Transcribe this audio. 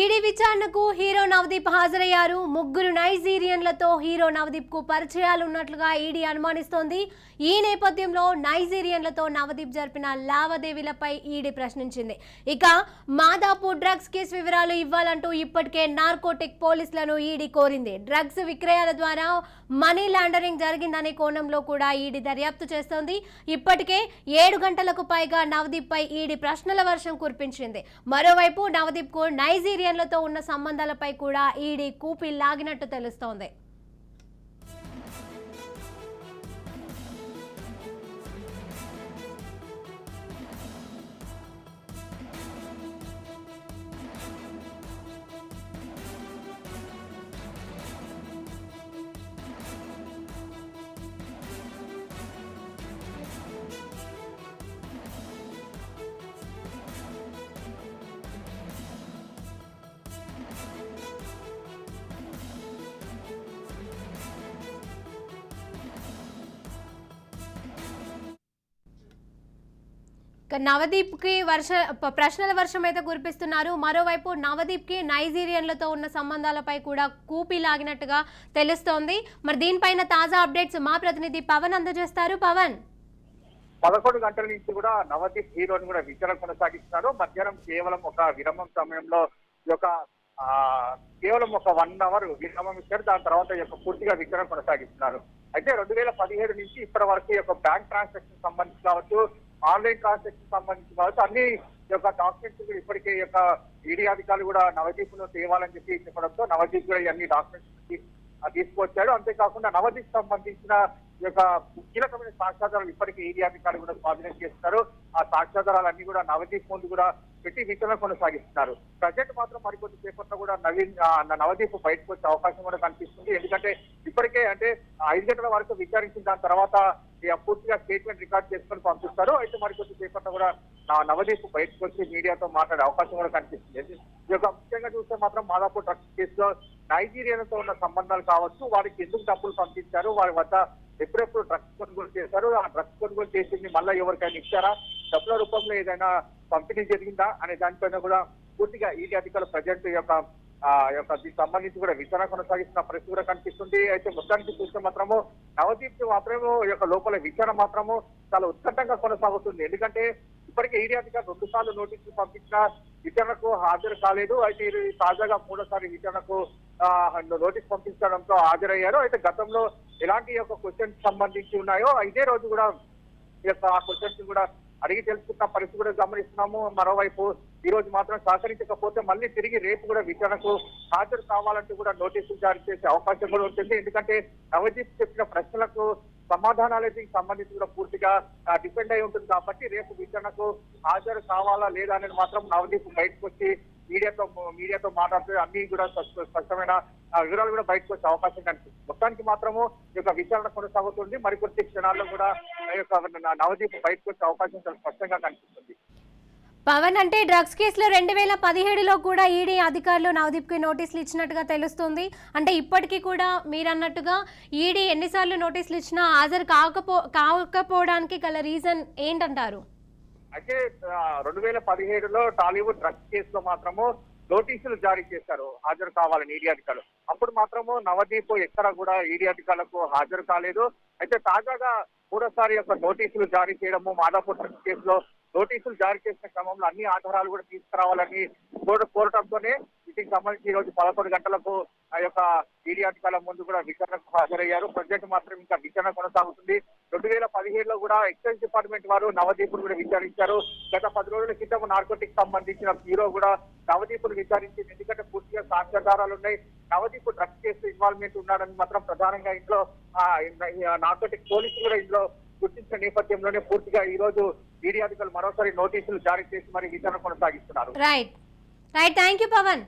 ED విచారణకు hero Navdeep హాజరయ్యారు. ముగ్గురు నైజీరియన్లతో హీరో నవదీప్కు పరిచయాలు ఉన్నట్లుగా ఈడీ అనుమానిస్తోంది. ఈ నేపథ్యంలో నైజీరియన్లతో నవదీప్ జరిపిన లావాదేవీలపై ఈడీ ప్రశ్నించింది. ఇక మాదాపు డ్రగ్స్ కేసు వివరాలు ఇవ్వాలంటూ ఇప్పటికే నార్కోటిక్ పోలీసులను ఈడీ కోరింది. డ్రగ్స్ విక్రయాల ద్వారా మనీ లాండరింగ్ జరిగిందనే కోణంలో కూడా ఈడీ దర్యాప్తు చేస్తోంది. ఇప్పటికే ఏడు గంటలకు పైగా నవదీప్ పై ఈడీ ప్రశ్నల వర్షం కురిపించింది. మరోవైపు నవదీప్కు నైజీరియన్లతో ఉన్న సంబంధాలపై కూడా ఈడీ కూపి లాగినట్టు తెలుస్తోంది. నవదీప్కి నవదీప్కి వర్ష ప్రశ్నల వర్షం అయితే కురిపిస్తున్నారు. మరోవైపు నవదీప్కి నైజీరియన్లతో ఉన్న సంబంధాలపై కూడా కూపి లాగినట్టుగా తెలుస్తోంది. మరి దీనిపైన తాజా అప్డేట్స్ మా ప్రతినిధి పవన్ అందజేస్తారు. పవన్. పదకొండు గంటల నుంచి కూడా నవదీప్ హీరోని కూడా విచారణ కొనసాగిస్తున్నారు. మధ్యాహ్నం కేవలం ఒక విరామం సమయంలో ఈ యొక్క కేవలం ఒక వన్ అవర్ విరామం ఇచ్చారు. దాని తర్వాత యొక్క పూర్తిగా విచారణ కొనసాగిస్తున్నారు. అయితే రెండు వేల పదిహేడు నుంచి ఇప్పటి వరకు యొక్క బ్యాంక్ ట్రాన్సాక్షన్ సంబంధించి కావచ్చు ఆన్లైన్ ట్రాన్సాక్షన్ సంబంధించి కావచ్చు అన్ని యొక్క డాక్యుమెంట్స్ కూడా ఇప్పటికే యొక్క ఈడీ అధికారులు కూడా నవదీప్ను తేవాలని చెప్పి చెప్పడంతో నవదీప్ కూడా అన్ని డాక్యుమెంట్స్ ఆ తీసుకొచ్చాడు అంతేకాకుండా నవదీప్ సంబంధించిన ఈ యొక్క కీలకమైన సాక్ష్యాధారాలు ఇప్పటికీ ఈడీ అధికారులు కూడా స్వాధీనం చేస్తారు ఆ సాక్ష్యాధారాలన్నీ కూడా నవదీప్ ముందు కూడా పెట్టి విచారణ కొనసాగిస్తున్నారు. ప్రజెంట్ మాత్రం మరికొద్ది సేపట్లో కూడా నవీన్ నవదీప్ బయటకు వచ్చే అవకాశం కూడా కనిపిస్తుంది. ఎందుకంటే ఇప్పటికే అంటే ఐదు గంటల వరకు విచారించిన దాని తర్వాత పూర్తిగా స్టేట్మెంట్ రికార్డ్ చేసుకొని పంపిస్తారు అయితే మరికొద్ది సేపట్లో కూడా నా నవదీప్ బయటకు వచ్చి మీడియాతో మాట్లాడే అవకాశం కూడా కనిపిస్తుంది. ఈ యొక్క ముఖ్యంగా చూస్తే మాత్రం మాదాపూర్ డ్రగ్స్ కేసులో నైజీరియాతో ఉన్న సంబంధాలు కావచ్చు వారికి ఎందుకు డబ్బులు పంపించారు వారి వద్ద ఎప్పుడెప్పుడు డ్రగ్స్ కొనుగోలు చేశారు ఆ డ్రగ్స్ కొనుగోలు చేసింది మళ్ళీ ఎవరికైనా ఇచ్చారా డబ్బుల రూపంలో ఏదైనా పంపిణీ జరిగిందా అనే దానిపైన కూడా పూర్తిగా ఈడీ అధికారులు ప్రజెంట్ యొక్క ఆ యొక్క దీనికి సంబంధించి కూడా విచారణ కొనసాగిస్తున్న పరిస్థితి కూడా కనిపిస్తుంది. అయితే మొత్తానికి చూస్తే మాత్రము నవదీప్ మాత్రము యొక్క లోపల విచారణ మాత్రము చాలా ఉత్కంఠంగా కొనసాగుతుంది. ఎందుకంటే ఇప్పటికే ఈడీ రెండు సార్లు నోటీసులు పంపించిన విచారణకు హాజరు కాలేదు. అయితే ఇది తాజాగా మూడోసారి విచారణకు నోటీస్ పంపించడంతో హాజరయ్యారు. అయితే గతంలో ఎలాంటి యొక్క క్వశ్చన్స్ సంబంధించి ఉన్నాయో ఇదే రోజు కూడా ఈ యొక్క ఆ క్వశ్చన్స్ కూడా అడిగి తెలుసుకున్న పరిస్థితి కూడా గమనిస్తున్నాము. మరోవైపు ఈ రోజు మాత్రం సహకరించకపోతే మళ్ళీ తిరిగి రేపు కూడా విచారణకు హాజరు కావాలంటూ కూడా నోటీసులు జారీ చేసే అవకాశం కూడా ఉంటుంది. ఎందుకంటే నవదీప్ చెప్పిన ప్రశ్నలకు సమాధానాలు దీనికి సంబంధించి కూడా పూర్తిగా డిపెండ్ అయి ఉంటుంది కాబట్టి రేపు విచారణకు హాజరు కావాలా లేదా అనేది మాత్రం నవదీప్ బయటకు వచ్చి మీడియాతో మీడియాతో మాట్లాడుతూ అన్ని కూడా స్పష్టమైన ఆ, వివరాలు కూడా బయటకు వచ్చే అవకాశం కనిపిస్తుంది. మొత్తానికి మాత్రము ఈ యొక్క విచారణ కొనసాగుతుంది. మరికొద్ది క్షణాల్లో కూడా ఈ యొక్క నవదీప్ బయటకు వచ్చే అవకాశం చాలా స్పష్టంగా కనిపిస్తుంది. పవన్ అంటే డ్రగ్స్ కేసులో రెండు వేల పదిహేడులో కూడా ఈడీ అధికారులు నవదీప్కి నోటీసులు ఇచ్చినట్టుగా తెలుస్తుంది. అంటే ఇప్పటికీ కూడా మీరు అన్నట్టుగా ఈడీ ఎన్నిసార్లు నోటీసులు ఇచ్చినా హాజరు కాకపో కాకపోవడానికి గల రీజన్ ఏంటంటారు? అయితే రెండు వేల పదిహేడులో టాలీవుడ్ డ్రగ్స్ కేసులో మాత్రము నోటీసులు జారీ చేశారు హాజరు కావాలని ఈడీ అధికారులు. అప్పుడు మాత్రము నవదీప్ ఎక్కడ కూడా ఈడీ అధికారులకు హాజరు కాలేదు. అయితే తాజాగా మూడోసారి యొక్క నోటీసులు జారీ చేయడము మాదాపూర్ డ్రగ్స్ కేసులో నోటీసులు జారీ చేసిన క్రమంలో అన్ని ఆధారాలు కూడా తీసుకురావాలని కోర్టు కోరటంతోనే వీటికి సంబంధించి ఈ రోజు పదకొండు గంటలకు ఆ యొక్క ఈడీ అధికారుల ముందు కూడా విచారణకు హాజరయ్యారు. ప్రజెంట్ మాత్రం ఇంకా విచారణ కొనసాగుతుంది. రెండు వేల పదిహేడులో కూడా ఎక్సైజ్ డిపార్ట్మెంట్ వారు నవదీపును కూడా విచారించారు. గత పది రోజుల క్రితం నార్కోటిక్ సంబంధించిన బ్యూరో కూడా నవదీపును విచారించింది. ఎందుకంటే పూర్తిగా సాక్ష్యాధారాలు ఉన్నాయి. నవదీప్ డ్రగ్స్ కేసు ఇన్వాల్వ్మెంట్ ఉన్నాడని మాత్రం ప్రధానంగా ఇంట్లో నార్కోటిక్ పోలీసులు కూడా ఇందులో గుర్తించిన నేపథ్యంలోనే పూర్తిగా ఈ రోజు ఈడీ అధికారులు మరోసారి నోటీసులు జారీ చేసి మరి విచారణ కొనసాగిస్తున్నారు. Right right thank you Pavan